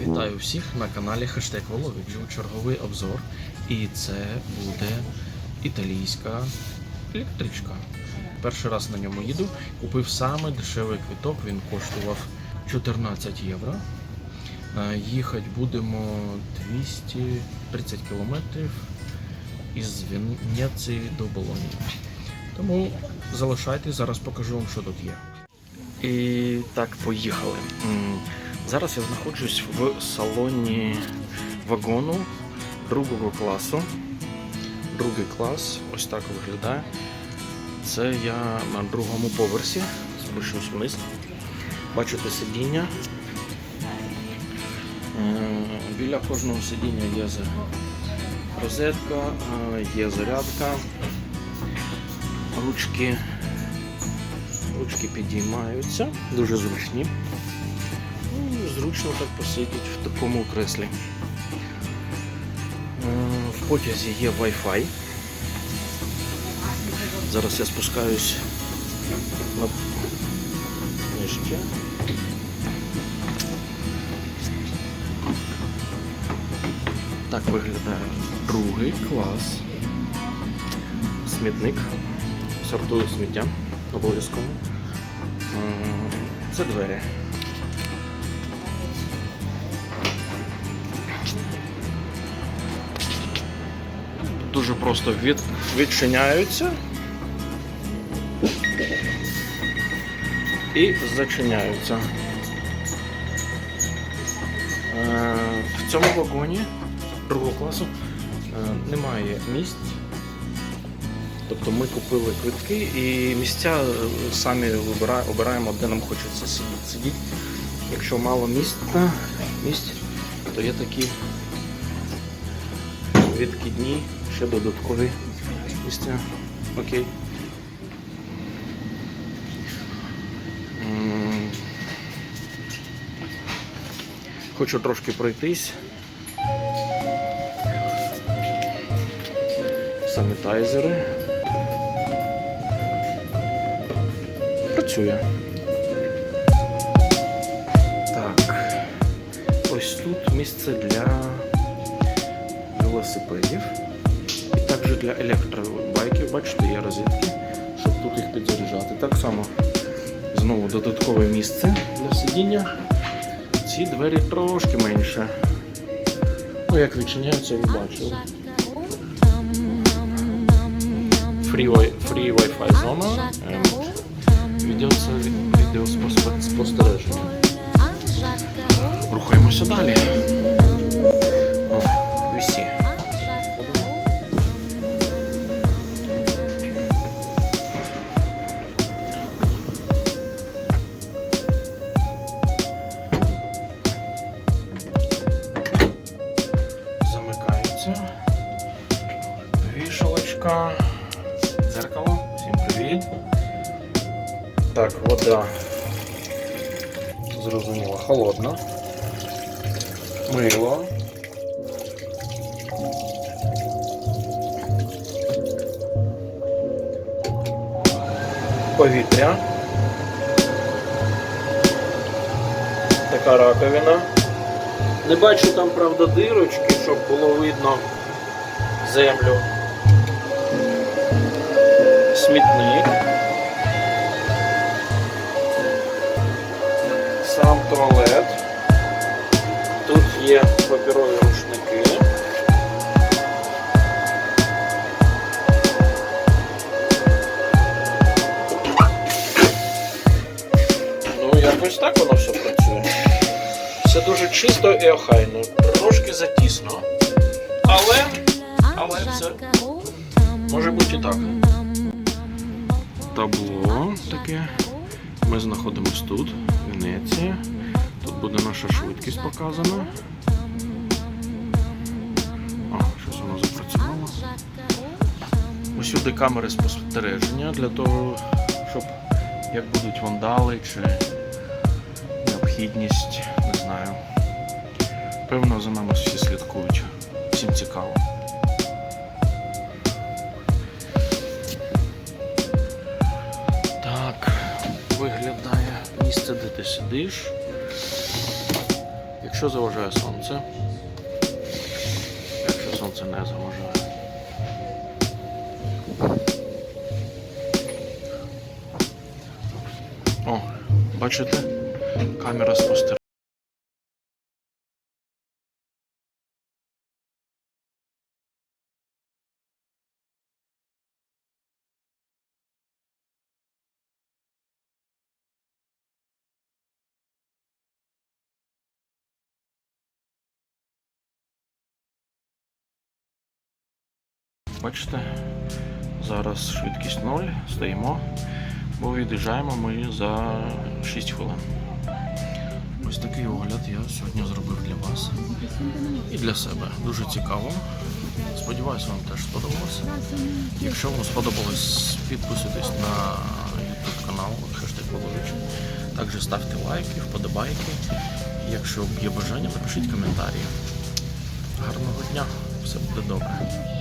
Вітаю всіх на каналі Хештег Воловиджу. Черговий обзор. І це буде італійська електричка. Перший раз на ньому їду. Купив саме дешевий квиток, він коштував 14 євро. Е, Їхати будемо 230 кілометрів із Венеції до Болонії. Тому залишайтесь, зараз покажу вам, що тут є. І так, поїхали. Зараз я знаходжусь в салоні вагону другого класу. Другий клас, ось так виглядає. Це я на другому поверсі, спущусь вниз. Бачите сидіння. Е, Біля кожного сидіння є розетка, е, є зарядка, ручки, ручки підіймаються, дуже зручні. Ну, Зручно так посидіти в такому креслі. Е, В потязі є Wi-Fi. Зараз я спускаюсь на нижче. Так виглядає другий клас. Смітник. Сортую сміття обов'язково. Е, Це двері. Дуже просто від, відчиняються і зачиняються. Е, В цьому вагоні другого класу е, немає місць. Тобто ми купили квитки і місця е, самі обираємо, де нам хочеться сидіти. Якщо мало місць, місць, то є такі відкидні, ще додаткові. Окей. Хочу трошки пройтись. Санітайзери. Працює. Так. Ось тут місце для велосипедів. І також для електробайків, бачите, є розетки, щоб тут їх підзаряджати. Так само знову додаткове місце для сидіння. Ці двері трошки менше. Ну, як відчиняються, ви бачили. Free, wi- free Wi-Fi зона. Ем, Відео спостереження. Рухаємося далі. Вішалочка. Дзеркало. Всім привіт. Так, вода. Зрозуміло, холодна. Мило. Повітря. Така раковина. Не бачу там, правда, дирочки, щоб було видно землю. Смітник. Сам туалет. Тут є паперові рушники. Ну, якось так воно все працює. Все дуже чисто і охайно. Трошки затісно. Але, але це може бути і так. Табло таке. Ми знаходимося тут, Венеція. Тут буде наша швидкість показана. О, щось воно запрацювало. Усюди камери спостереження для того, щоб як будуть вандали чи необхідність, не знаю. Певно, за нами всі слідкують. Сидиш. Якщо заважає сонце, якщо сонце не заважає. О, бачите? Камера спостерігає. Бачите, зараз швидкість 0, стоїмо, бо від'їжджаємо ми за 6 хвилин. Ось такий огляд я сьогодні зробив для вас і для себе. Дуже цікаво. Сподіваюся, вам теж сподобалося. Якщо вам сподобалось, підписуйтесь на YouTube канал Хештег Волович. Також ставте лайки, вподобайки. Якщо є бажання, напишіть коментарі. Гарного дня, все буде добре.